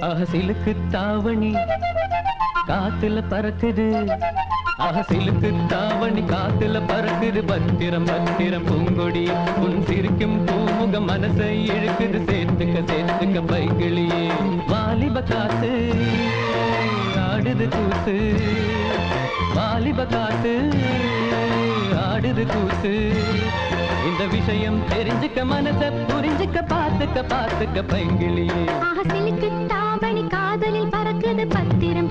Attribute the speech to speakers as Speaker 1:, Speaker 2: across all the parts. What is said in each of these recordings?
Speaker 1: அகசிலுக்கு தாவணி காத்துல பறக்குது. அகசிலுக்கு தாவணி காத்துல பறக்குது. பத்திரம் பத்திரம் பூங்கொடி. உன் சிரிக்கும் பூமுகம் மனசை இழுக்குது. சேர்த்துக்க சேர்த்துக்க பைகிளியே வாலிப காத்து ஆடுது கூத்து வாலிப காத்து ஆடுது கூத்து. இந்த விஷயம் தெரிஞ்சுக்க மனச புரிஞ்சுக்க பார்த்துக்க பார்த்துக்க பைங்கிளியே
Speaker 2: தாமணி காதலில் பறக்குது பத்திரம் பத்திரம்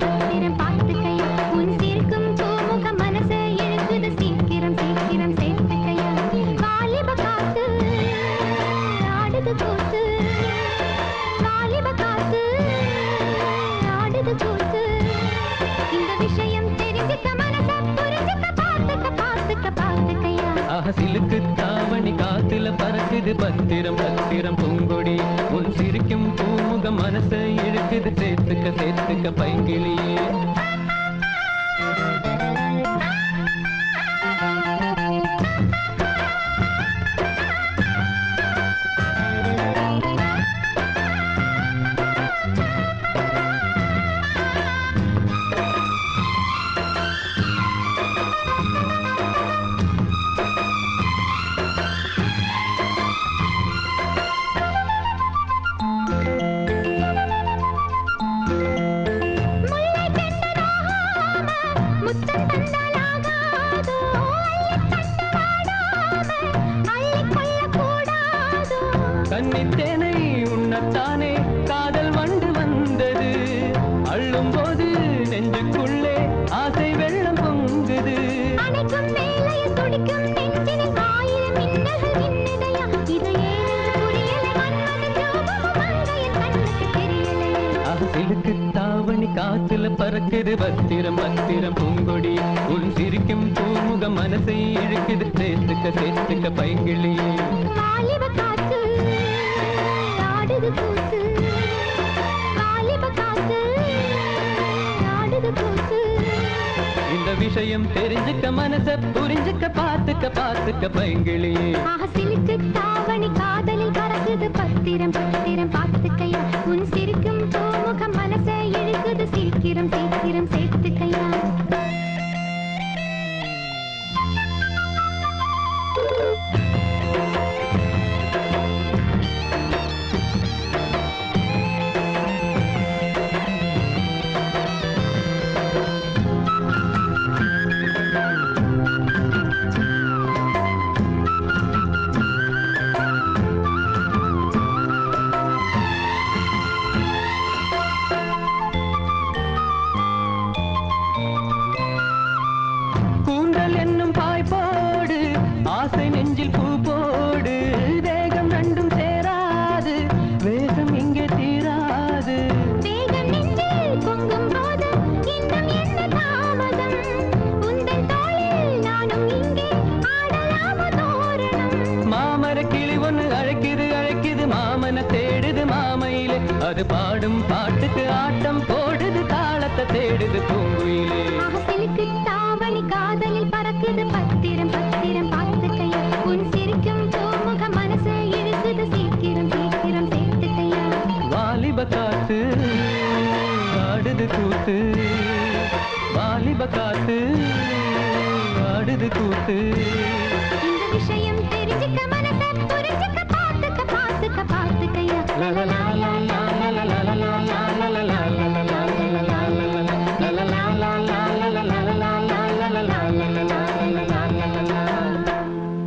Speaker 2: பார்த்துக்கையா
Speaker 1: அகசிலுக்கு தாவணி காத்துல பறக்குது பத்திரம் பத்திரம் பூங்கொடி. உன் சிரிக்கும் பூமுக மனசை இழுக்குது சேர்த்துக்க சேர்த்துக்க
Speaker 2: பைங்கிலியே ஜோபமும் மங்கையின் கண்ணுக்கு தெரியலையே?
Speaker 1: அகசிலுக்கு தாவணி காத்துல பறக்குது. பத்திரம் பத்திரம் பூங்கொடி. உன் சிரிக்கும் பூமுகம் மனசை இழுக்குது. சேர்த்துக்க சேர்த்துக்க பைங்கிளியே. இந்த விஷயம் தெரிஞ்சுக்க மனச புரிஞ்சுக்க பார்த்துக்க பார்த்துக்க பைங்கிளியே
Speaker 2: ஆசிலுக்கு தாவணி காதலில் பறக்குது பத்திரம் பத்திரம் பார்த்துக்கையா உன் சிரிக்கும் பூமுகம் மனசை இழுக்குது சீக்கிரம் சீக்கிரம்
Speaker 1: மாமன தேடுது மாமையிலே. அது பாடும் பாட்டுக்கு ஆட்டம் போடுது தாளத்தை தேடுது பூங்குயிலே.
Speaker 2: தாவணி காதலில் பறக்குது பத்திரம் பத்திரம் பார்த்துக்கையா உன் சிரிக்கும் பூமுக மனசை இழுக்குது சீக்கிரம் சீக்கிரம் சேர்த்துக்கையா
Speaker 1: வாலிப காத்து ஆடுது கூத்து. வாலிப காத்து ஆடுது கூத்து.
Speaker 2: இந்த விஷயம் தெரிஞ்சுக்க